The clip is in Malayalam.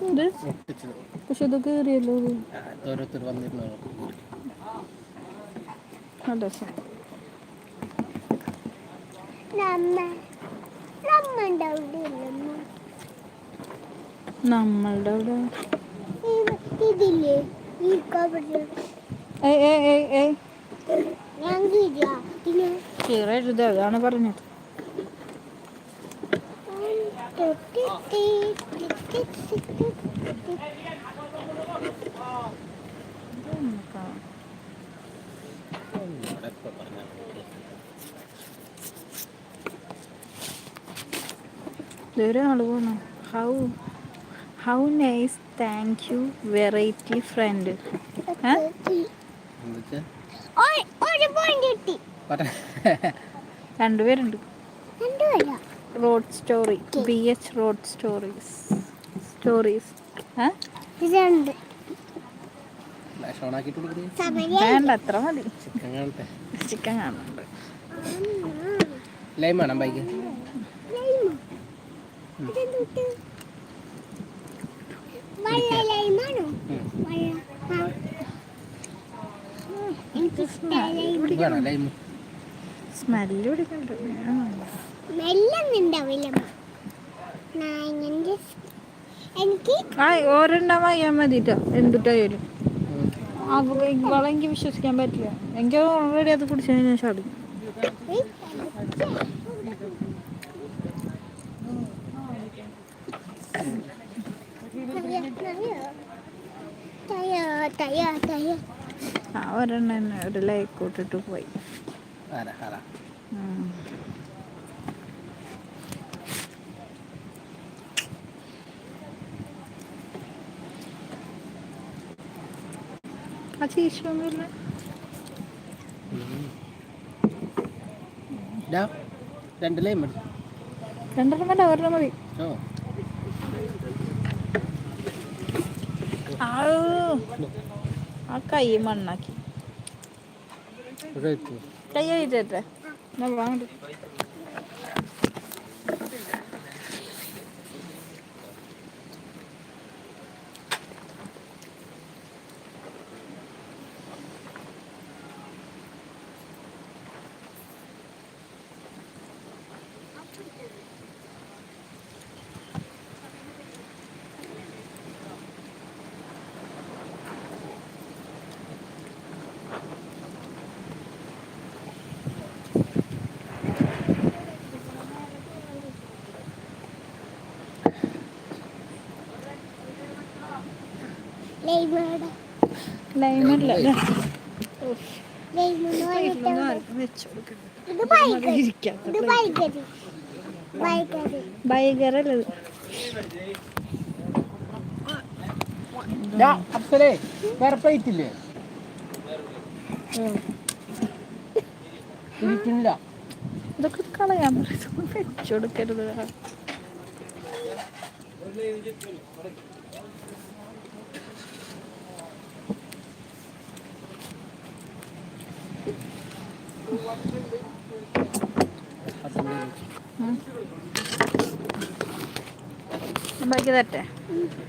ഇത് പക്ഷെ ഇത് കയറിയല്ലോ. ഓരോരുത്തർ വന്നിരുന്നു. നമ്മളുടെ അവിടെ? ഇതില്ലേ? ഈ ഏ ഏ ഏ ഞാൻ പിന്നെ ഇതൊരാൾ പോണോ. How how nice thank you variety friend രണ്ടുപേരുണ്ട്. രണ്ടുപേരാ? Road story B H road stories stories വേണ്ട അത്ര മതി. ചിക്കൻ കാണുന്നുണ്ട്. ലൈം വേണം ബൈക്ക്. എനിക്ക് ലൈം സ്മെല്ല് പിടിക്കണ്ട് എനിക്ക് ആ ഒരെണ്ണം വാങ്ങിയാൽ മതിട്ടോ എന്തിട്ടായാലും എനിക്ക് വിശ്വസിക്കാൻ പറ്റില്ല. എനിക്ക് ഓൾറെഡി അത് കുടിച്ചതിന് ശേഷം അടി ആ ഒരെണ്ണം ഒരു ലൈക്ക് ഇട്ടിട്ട് പോയി. ആരാ ആരാ. ആ ചീശൊന്നുമില്ല ഡാ രണ്ട് ലൈം എടുത്തു രണ്ടെണ്ണം വേണ്ട ഒരെണ്ണം മതി. ആ കൈ മണ്ണാക്കി. ரைட்டு கையை வாங்கிட்டு ഡാ അപ്സലേ വേറെ പ്ലേറ്റ് ഇല്ലേ? ഇരിക്കുന്നില്ല. ഇതൊക്കെ കളയാൻ പറയുന്നത്. വെച്ചു കൊടുക്കരുത്. ബൈക്ക് തരട്ടെ